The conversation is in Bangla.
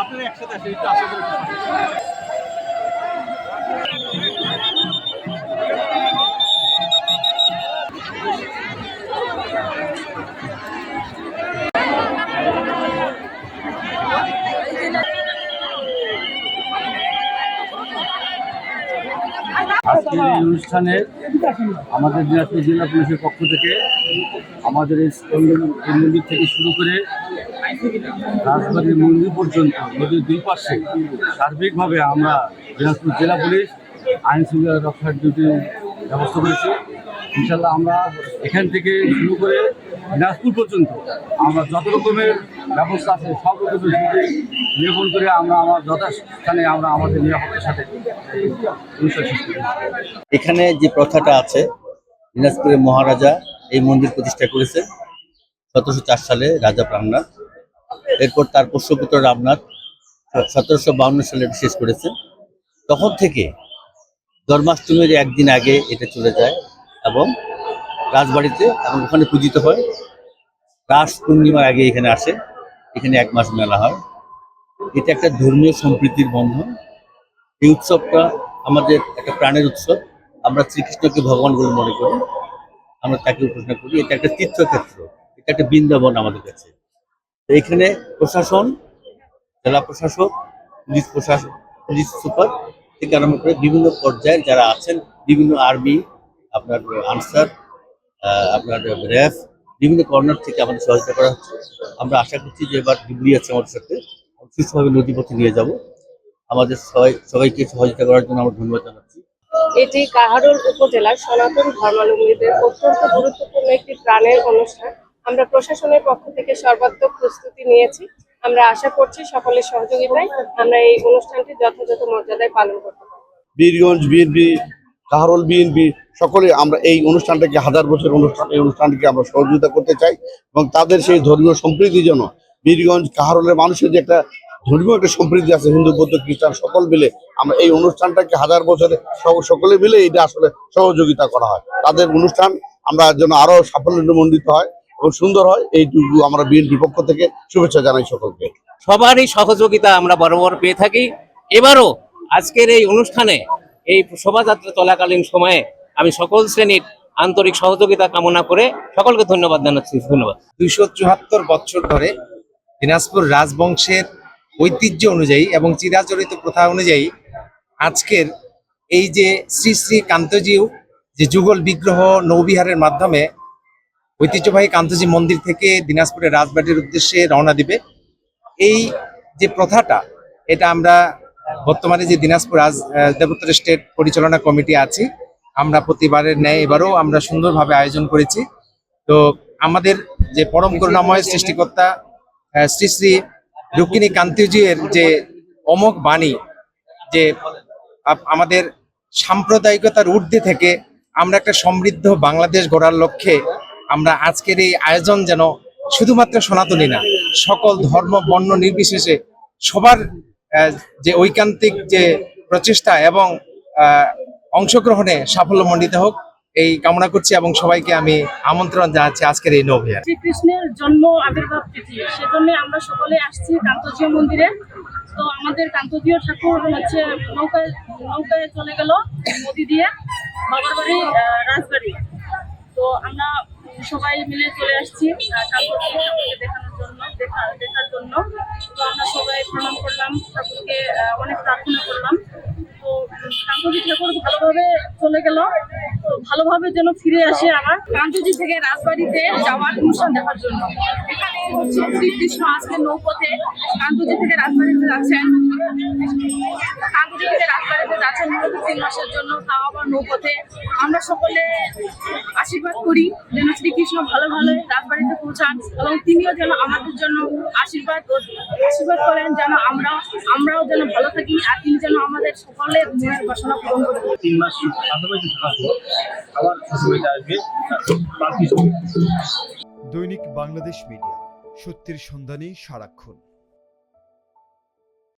আপনারা একসাথে আসেন একটু আশা করি আজকের এই অনুষ্ঠানে আমাদের দিনাজপুর জেলা পুলিশের পক্ষ থেকে আমাদের এই মন্দির থেকে শুরু করে রাজবাড়ির মন্দির পর্যন্ত, নদীর দুই পাশে সার্বিকভাবে আমরা দিনাজপুর জেলা পুলিশ আইন শৃঙ্খলা রক্ষার ডিউটি ব্যবস্থা করেছি। ইনশাল্লাহ আমরা এখান থেকে শুরু করে দিনাজপুর পর্যন্ত আমরা যত রকমের ব্যবস্থা আছে, সব রকমের নিরূপণ করে আমরা আমার যথাস্থানে আমরা আমাদের নিরাপত্তার সাথে এখানে যে প্রথাটা আছে, দিনাজপুরের মহারাজা এই মন্দির প্রতিষ্ঠা করেছে সতেরোশো চার সালে রাজা প্রাণনাথ। এরপর তার পোষ্যপুত্র রামনাথ সতেরোশো বাউন্ন সালে শেষ করেছে। তখন থেকে জন্মাষ্টমীর একদিন আগে এটা চলে যায়। এবং রাজবাড়িতে এবং ওখানে পূজিত হয়। রাস পূর্ণিমার আগে এখানে আসে। এখানে এক মাস মেলা হয়। এটা একটা ধর্মীয় সম্প্রীতির বন্ধন। এই উৎসবটা আমাদের একটা প্রাণের উৎসব। আমরা শ্রীকৃষ্ণকে ভগবান বলে মনে করি। আমরা তাকে উপাসনা করি। এটা একটা তীর্থক্ষেত্র। এটা একটা বৃন্দাবন আমাদের কাছে। এখানে প্রশাসন, জেলা প্রশাসক, পুলিশ প্রশাসন পুলিশ সুপার থেকে আরম্ভ করে বিভিন্ন পর্যায়ে যারা আছেন, বিভিন্ন আর্মি আপনার আনসার আহ, আপনার র্যাফ বিভিন্ন কর্নার থেকে আমাদের সহযোগিতা করা হচ্ছে। আমরা আশা করছি যে এবার ডিগ্রি আছে আমাদের সাথে। সুস্থভাবে নদীপথে নিয়ে যাব। আমাদের সবাই সবাইকে সহযোগিতা করার জন্য আমরা ধন্যবাদ জানাচ্ছি। এটি কাহারোল উপজেলার সনাতন ধর্মাবলম্বীদের অত্যন্ত গুরুত্বপূর্ণ একটি প্রাণের অনুষ্ঠান। আমরা প্রশাসনের পক্ষ থেকে সর্বাত্মক প্রস্তুতি নিয়েছি। আমরা আশা করছি সকলের সহযোগিতায় আমরা এই অনুষ্ঠানটি যথাযথ মর্যাদায় পালন করতে পারব। বীরগঞ্জ বিএনপি কাহারোল বিএনপি সকলে আমরা এই অনুষ্ঠানটাকে হাজার বছর অনুষ্ঠান এই অনুষ্ঠানটিকে আমরা সহযোগিতা করতে চাই এবং তাদের সেই ধর্মীয় সম্প্রীতি যেন বীরগঞ্জ কাহারোলের মানুষের যে একটা ধর্মীয় একটা সম্প্রীতি আছে, হিন্দু, বৌদ্ধ, খ্রিস্টান, সকল মিলে আমরা এই অনুষ্ঠানটাকে হাজার বছরে সক- সকলে মিলে এটা আসলে সহযোগিতা করা হয়। তাদের অনুষ্ঠান আমরা যেন আরও সাফল্যমণ্ডিত হয় এবং সুন্দর হয়, এইটুকু আমরা বিএনপি পক্ষ থেকে শুভেচ্ছা জানাই সকলকে। সবারই সহযোগিতা আমরা বরাবর পেয়ে থাকি। এবারও আজকের এই অনুষ্ঠানে এই শোভাযাত্রা চলাকালীন সময়ে আমি সকল শ্রেণির আন্তরিক সহযোগিতা কামনা করে সকলকে ধন্যবাদ জানাচ্ছি। ধন্যবাদ। দুইশো চুয়াত্তর বছর ধরে দিনাজপুর রাজবংশের ঐতিহ্য অনুযায়ী এবং চিরাচরিত প্রথা অনুযায়ী আজকের এই যে শ্রী শ্রী কান্তজিউ, যে যুগল বিগ্রহ নৌবিহারের মাধ্যমে ঐতিহ্যবাহী কান্তজি মন্দির থেকে দিনাজপুরের রাজবাড়ির উদ্দেশ্যে রওনা দিবে, এই যে প্রথাটা, এটা আমরা বর্তমানে যে দিনাজপুর আহ, দেবোত্তর স্টেট পরিচালনা কমিটি আছি আমরা প্রতিবারের ন্যায় এবারও আমরা সুন্দরভাবে আয়োজন করেছি। তো আমাদের যে পরম করুণাময় সৃষ্টিকর্তা শ্রী শ্রী রুক্মিণী কান্তিজির যে অমোঘ বাণী যে আমাদের সাম্প্রদায়িকতার ঊর্ধ্বে থেকে আমরা একটা সমৃদ্ধ বাংলাদেশ গড়ার লক্ষ্যে আমরা আজকের এই আয়োজন যেন শুধুমাত্র সনাতনী না সকল ধর্ম বর্ণ নির্বিশেষে সবার যে ঐকান্তিক যে প্রচেষ্টা এবং অংশগ্রহণে সাফল্যমণ্ডিত হোক, এই কামনা করছি এবং সবাইকে আমি আমন্ত্রণ জানাচ্ছি আজকের এই নৌভিয়া শ্রীকৃষ্ণের জন্ম আবির্ভাব তিথি, সেজন্য আমরা সকলে আসছি কান্তজীয় মন্দিরে। তো আমাদের কান্তজীয় ঠাকুর হচ্ছে নৌকায় নৌকায় চলে গেল নদী দিয়ে, বাবার বাড়ি রাজবাড়ি। তো আমরা সবাই মিলে চলে আসছি কান্তজীয় ঠাকুরকে দেখানোর জন্য দেখা দেখার জন্য তো আমরা সবাই প্রণাম করলাম ঠাকুরকে আহ, অনেক প্রার্থনা করলাম তো কান্তজি ঠাকুর ভালোভাবে চলে গেল। ভালোভাবে যেন ফিরে আসে আমার কান্তজি থেকে রাজবাড়িতে যাওয়ার অনুষ্ঠান দেখার জন্য। এখানে হচ্ছে শ্রীকৃষ্ণ আজকে নৌপথে কান্তজি থেকে রাজবাড়িতে যাচ্ছেন। কান্তজি থেকে তিন মাসের জন্য তাও আবার নৌপথে। আমরা সকলে আশীর্বাদ করি যেন শ্রীকৃষ্ণ ভালো ভালো রাজবাড়িতে পৌঁছান এবং তিনিও যেন আমাদের জন্য আশীর্বাদ আশীর্বাদ করেন যেন আমরা আমরাও যেন ভালো থাকি আর তিনি যেন আমাদের সকলের মনের বাসনা পূরণ করে দেন। তিন মাস পাশাপাশি থাকার আবার শ্বশুরবাড়িতে আসবে দৈনিক বাংলাদেশ মিডিয়া সত্যের সন্ধানে সারাক্ষণ।